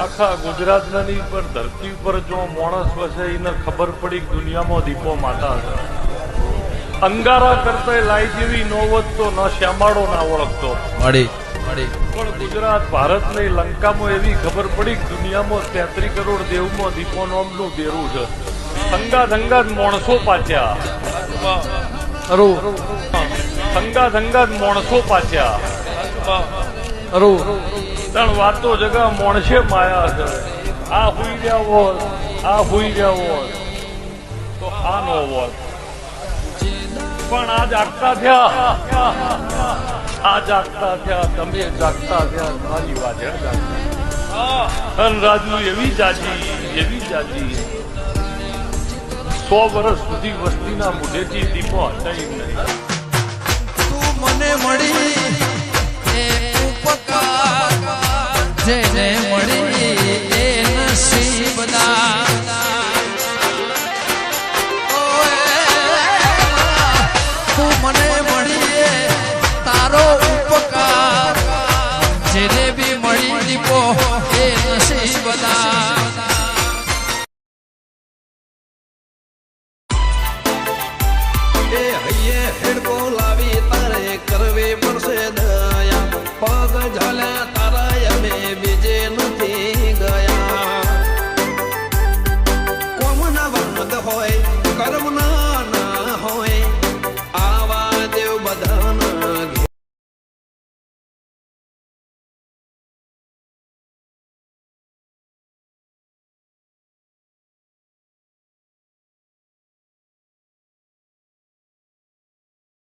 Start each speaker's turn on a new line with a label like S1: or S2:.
S1: આખા ગુજરાતની ની પર ધરતી પર જો માણસ વસે એને ખબર પડી દુનિયામાં દીપો માતા છે અંગારા કરતા લાઈ જેવી નોવત વધતો ન શ્યામાળો ના ઓળખતો. પણ ગુજરાત ભારતની લંકામાં એવી ખબર પડી દુનિયામાં તેત્રી કરોડ દેવમાં દીપો નામનું દેરું છે. ધંગા ધંગા માણસો પાછ્યા ધંગા ધંગા માણસો પાછ્યા ત્રણ વાતો જગા મોણશે માયા છે. આ હુઈ ગયા હોત, આ હુઈ ગયા હોત, તો આ નો હોત. પણ આ જાગતા થયા. આ જાગતા થયા, તમે જાગતા થયા. મારી વાજણ જાગતા ધન રાજુ એવી જાજી એવી જાજી. સો વર્ષ સુધી વસ્તીના મુઢેથી દીપો હટાઈ નહીં.
S2: જેને મળી એ નસીબદાર તું મને મળી તારો ઉપકાર. જેને બી મળી દીપો, એ નસીબદાર હૈયે હેડ બોલાવી તારે કરવી